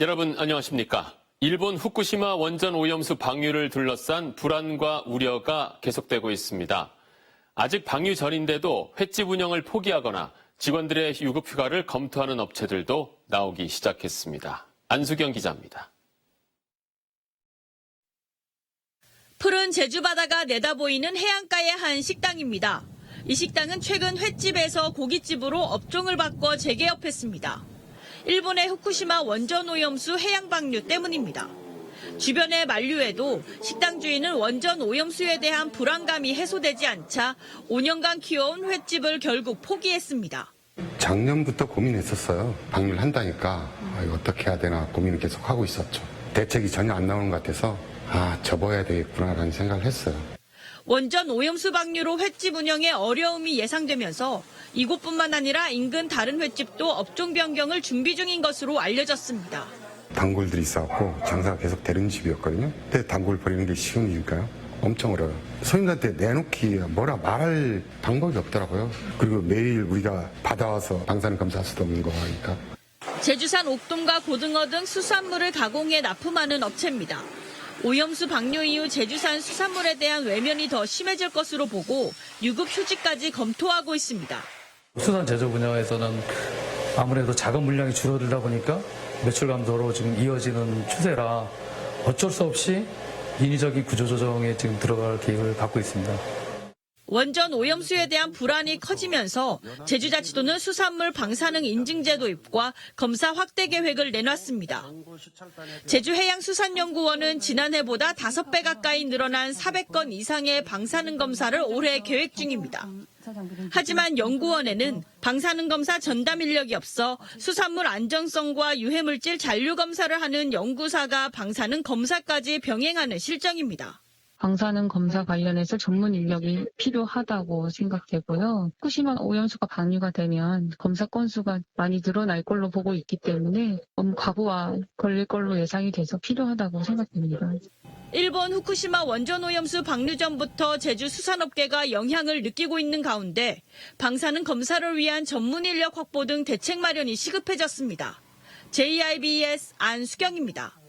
여러분 안녕하십니까? 일본 후쿠시마 원전 오염수 방류를 둘러싼 불안과 우려가 계속되고 있습니다. 아직 방류 전인데도 횟집 운영을 포기하거나 직원들의 유급 휴가를 검토하는 업체들도 나오기 시작했습니다. 안수경 기자입니다. 푸른 제주 바다가 내다보이는 해안가의 한 식당입니다. 이 식당은 최근 횟집에서 고깃집으로 업종을 바꿔 재개업했습니다. 일본의 후쿠시마 원전 오염수 해양 방류 때문입니다. 주변의 만류에도 식당 주인은 원전 오염수에 대한 불안감이 해소되지 않자 5년간 키워온 횟집을 결국 포기했습니다. 작년부터 고민했었어요. 방류를 한다니까 아, 이거 어떻게 해야 되나 고민을 계속 하고 있었죠. 대책이 전혀 안 나오는 것 같아서 아 접어야 되겠구나라는 생각을 했어요. 원전 오염 수 방류로 횟집 운영에 어려움이 예상되면서 이곳뿐만 아니라 인근 다른 횟집도 업종 변경을 준비 중인 것으로 알려졌습니다. 단골들이 있어갖고 장사가 계속 되는 집이었거든요. 근데 단골 버리는 게 쉬운 이유일까요? 엄청 어려워요. 손님한테 내놓기 뭐라 말할 방법이 없더라고요. 그리고 매일 우리가 받아와서 방사능 검사할 수도 없는 거 하니까. 제주산 옥돔과 고등어 등 수산물을 가공해 납품하는 업체입니다. 오염수 방류 이후 제주산 수산물에 대한 외면이 더 심해질 것으로 보고 유급 휴지까지 검토하고 있습니다. 수산 제조 분야에서는 아무래도 작업 물량이 줄어들다 보니까 매출 감소로 지금 이어지는 추세라 어쩔 수 없이 인위적인 구조조정에 지금 들어갈 계획을 갖고 있습니다. 원전 오염수에 대한 불안이 커지면서 제주자치도는 수산물 방사능 인증제 도입과 검사 확대 계획을 내놨습니다. 제주해양수산연구원은 지난해보다 5배 가까이 늘어난 400건 이상의 방사능 검사를 올해 계획 중입니다. 하지만 연구원에는 방사능 검사 전담 인력이 없어 수산물 안전성과 유해물질 잔류 검사를 하는 연구사가 방사능 검사까지 병행하는 실정입니다. 방사능 검사 관련해서 전문 인력이 필요하다고 생각되고요. 후쿠시마 오염수가 방류가 되면 검사 건수가 많이 늘어날 걸로 보고 있기 때문에 음, 과부하 걸릴 걸로 예상이 돼서 필요하다고 생각됩니다. 일본 후쿠시마 원전 오염수 방류 전부터 제주 수산업계가 영향을 느끼고 있는 가운데 방사능 검사를 위한 전문 인력 확보 등 대책 마련이 시급해졌습니다. JIBS 안수경입니다.